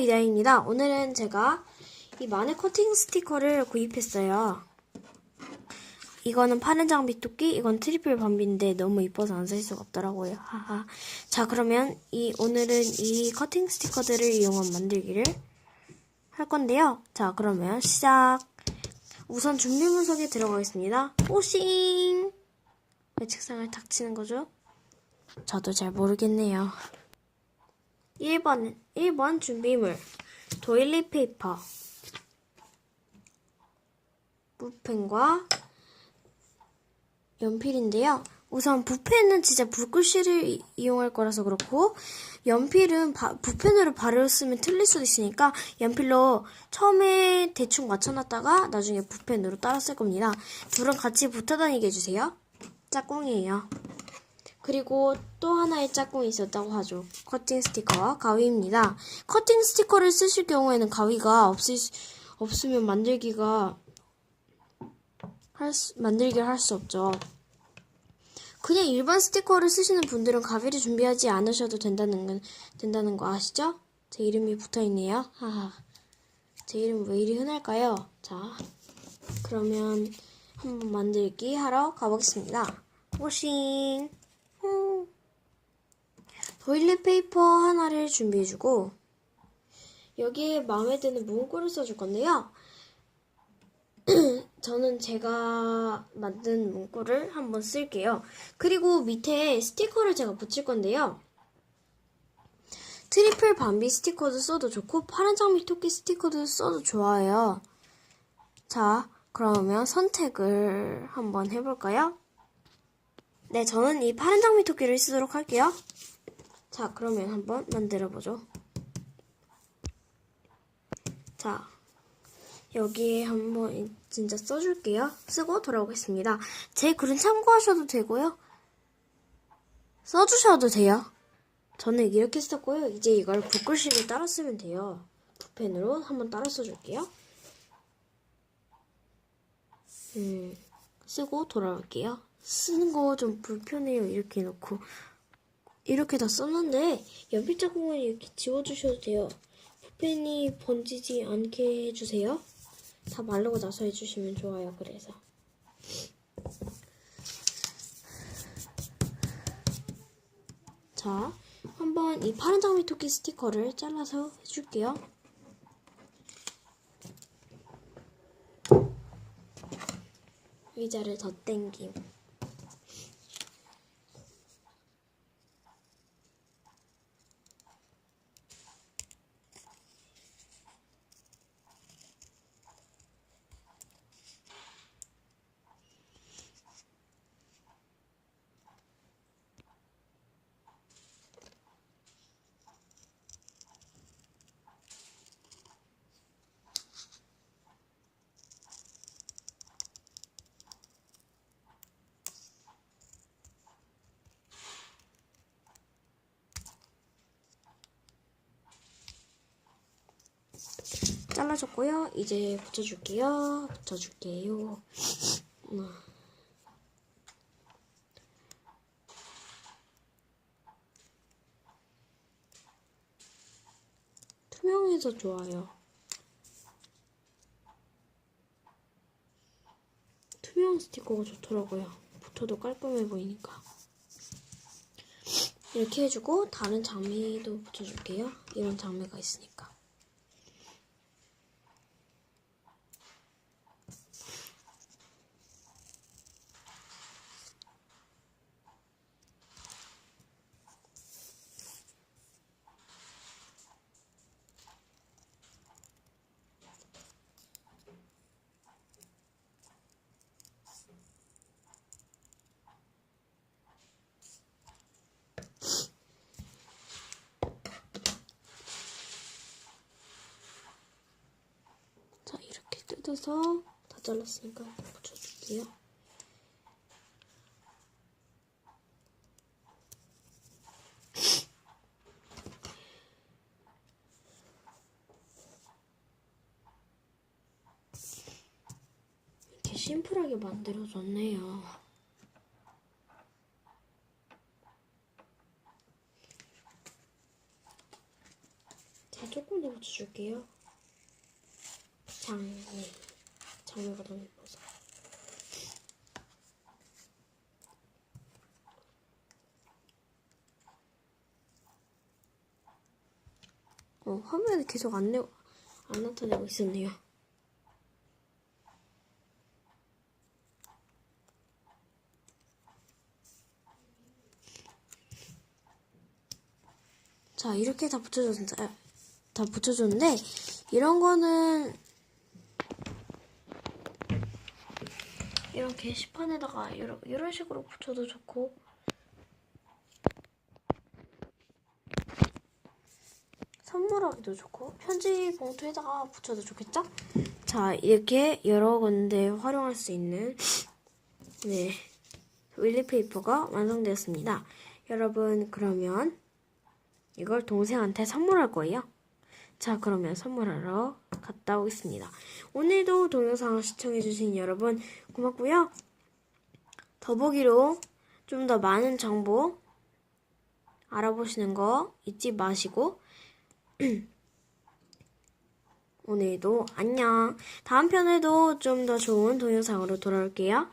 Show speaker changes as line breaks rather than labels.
이다입니다. 오늘은 제가 이 마늘 커팅 스티커를 구입했어요. 이거는 파란 장비 토끼, 이건 트리플 밤비인데 너무 이뻐서 안 살 수가 없더라고요. 하하. 자, 그러면 이 오늘은 이 커팅 스티커들을 이용한 만들기를 할 건데요. 자, 그러면 시작. 우선 준비 문석에 들어가겠습니다. 오싱! 왜 책상을 탁 치는 거죠? 저도 잘 모르겠네요. 1번, 1번 준비물. 도일리 페이퍼. 붓펜과 연필인데요. 우선 붓펜은 진짜 붓글씨를 이- 이용할 거라서 그렇고 연필은 바- 붓펜으로 바로 쓰면 틀릴 수도 있으니까 연필로 처음에 대충 맞춰놨다가 나중에 붓펜으로 따라 쓸 겁니다. 둘은 같이 붙어 다니게 해주세요. 짝꿍이에요. 그리고 또 하나의 짝꿍이 있었다고 하죠. 커팅 스티커와 가위입니다. 커팅 스티커를 쓰실 경우에는 가위가 수- 없으면 만들기가 할 수, 만들기를 할 수 없죠. 그냥 일반 스티커를 쓰시는 분들은 가위를 준비하지 않으셔도 된다는, 건- 된다는 거 아시죠? 제 이름이 붙어 있네요. 하하. 제 이름 왜 이리 흔할까요? 자, 그러면 한번 만들기 하러 가보겠습니다. 워싱. 후. 도일리 페이퍼 하나를 준비해주고 여기에 마음에 드는 문구를 써줄 건데요. 저는 제가 만든 문구를 한번 쓸게요. 그리고 밑에 스티커를 제가 붙일 건데요. 트리플 밤비 스티커도 써도 좋고 파란 장미 토끼 스티커도 써도 좋아요. 자, 그러면 선택을 한번 해볼까요? 네, 저는 이 파란 장미 토끼를 쓰도록 할게요. 자, 그러면 한번 만들어보죠. 자, 여기에 한번 진짜 써줄게요. 쓰고 돌아오겠습니다. 제 글은 참고하셔도 되고요. 써주셔도 돼요. 저는 이렇게 썼고요. 이제 이걸 붓글씨를 따라 쓰면 돼요. 붓펜으로 한번 따라 써줄게요. 음, 쓰고 돌아올게요. 쓰는 거 좀 불편해요. 이렇게 놓고. 이렇게 다 썼는데 연필 자국은 이렇게 지워주셔도 돼요. 붓펜이 번지지 않게 해주세요. 다 마르고 나서 해주시면 좋아요. 그래서. 자, 한번 이 파란 장미 토끼 스티커를 잘라서 해줄게요. 의자를 더 땡김. 잘라줬고요. 이제 붙여줄게요. 붙여줄게요. 음. 투명해서 좋아요. 투명 스티커가 좋더라고요. 붙어도 깔끔해 보이니까. 이렇게 해주고 다른 장미도 붙여줄게요. 이런 장미가 있으니까. 자, 이렇게 뜯어서 다 잘랐으니까 붙여줄게요. 이렇게 심플하게 만들어줬네요. 자, 조금 더 붙여줄게요. 장미. 장미가 너무 예뻐서. 어, 화면에 계속 안, 내, 안 나타내고 있었네요. 자, 이렇게 다 붙여줬는데, 다 붙여줬는데, 이런 거는, 이런 게시판에다가 이런, 이런 식으로 붙여도 좋고, 선물하기도 좋고, 편지 봉투에다가 붙여도 좋겠죠? 자, 이렇게 여러 군데 활용할 수 있는, 네, 윌리페이퍼가 완성되었습니다. 여러분, 그러면, 이걸 동생한테 선물할 거예요. 자, 그러면 선물하러 갔다 오겠습니다. 오늘도 동영상을 시청해주신 여러분 고맙고요. 더보기로 좀 더 많은 정보 알아보시는 거 잊지 마시고 오늘도 안녕. 다음 편에도 좀 더 좋은 동영상으로 돌아올게요.